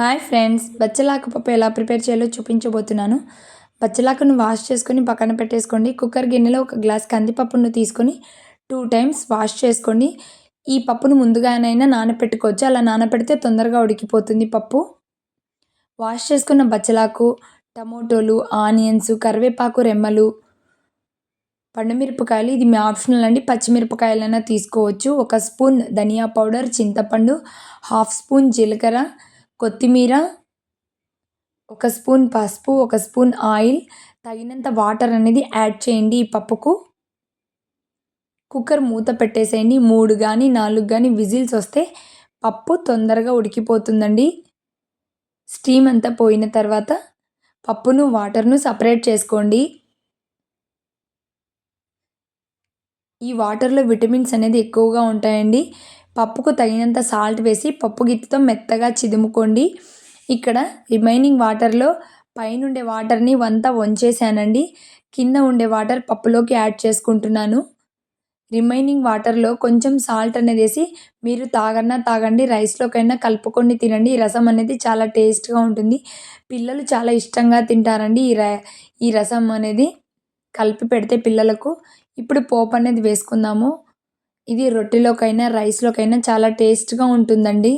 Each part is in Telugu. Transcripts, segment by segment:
హాయ్ ఫ్రెండ్స్ బచ్చలాకు పప్పు ఎలా ప్రిపేర్ చేయాలో చూపించబోతున్నాను. బచ్చలాకును వాష్ చేసుకొని పక్కన పెట్టేసుకోండి. కుక్కర్ గిన్నెలో ఒక గ్లాస్ కందిపప్పును తీసుకొని టూ టైమ్స్ వాష్ చేసుకోండి. ఈ పప్పును ముందుగానైనా నానపెట్టుకోవచ్చు. అలా నానపెడితే తొందరగా ఉడికిపోతుంది పప్పు. వాష్ చేసుకున్న బచ్చలాకు టమోటోలు ఆనియన్స్ కరివేపాకు రెమ్మలు పండుమిరపకాయలు ఇది మీ ఆప్షనల్ అండి. పచ్చిమిరపకాయలైనా తీసుకోవచ్చు. ఒక స్పూన్ ధనియా పౌడర్ చింతపండు హాఫ్ స్పూన్ జీలకర్ర కొత్తిమీర ఒక స్పూన్ పసుపు ఒక స్పూన్ ఆయిల్ తగినంత వాటర్ అనేది యాడ్ చేయండి ఈ పప్పుకు. కుక్కర్ మూత పెట్టేసేయండి. మూడు కానీ నాలుగు కానీ విజిల్స్ వస్తే పప్పు తొందరగా ఉడికిపోతుందండి. స్టీమ్ అంతా పోయిన తర్వాత పప్పును వాటర్ను సపరేట్ చేసుకోండి. ఈ వాటర్లో విటమిన్స్ అనేది ఎక్కువగా ఉంటాయండి. పప్పుకు తగినంత సాల్ట్ వేసి పప్పు గిత్తతో మెత్తగా చిదుముకోండి. ఇక్కడ రిమైనింగ్ వాటర్లో పైనుండే వాటర్ని వంత వంచేసానండి. కింద ఉండే వాటర్ పప్పులోకి యాడ్ చేసుకుంటున్నాను. రిమైనింగ్ వాటర్లో కొంచెం సాల్ట్ అనేది వేసి మీరు తాగన్నా తాగండి రైస్లోకైనా కలుపుకొని తినండి. ఈ రసం అనేది చాలా టేస్ట్గా ఉంటుంది. పిల్లలు చాలా ఇష్టంగా తింటారండి ఈ ర ఈ రసం అనేది. కలిపి పెడితే పిల్లలకు. ఇప్పుడు పోపు అనేది వేసుకుందాము. ఇది రొట్టెలోకైనా రైస్లోకైనా చాలా టేస్ట్గా ఉంటుందండి.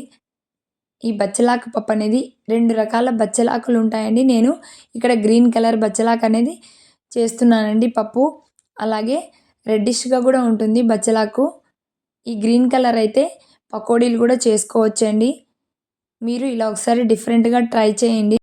ఈ బచ్చలాకు పప్పు అనేది రెండు రకాల బచ్చలాకులు ఉంటాయండి నేను ఇక్కడ గ్రీన్ కలర్ బచ్చలాకు అనేది చేస్తున్నానండి పప్పు. అలాగే రెడ్డిష్గా కూడా ఉంటుంది బచ్చలాకు. ఈ గ్రీన్ కలర్ అయితే పకోడీలు కూడా చేసుకోవచ్చండి. మీరు ఇలా ఒకసారి డిఫరెంట్గా ట్రై చేయండి.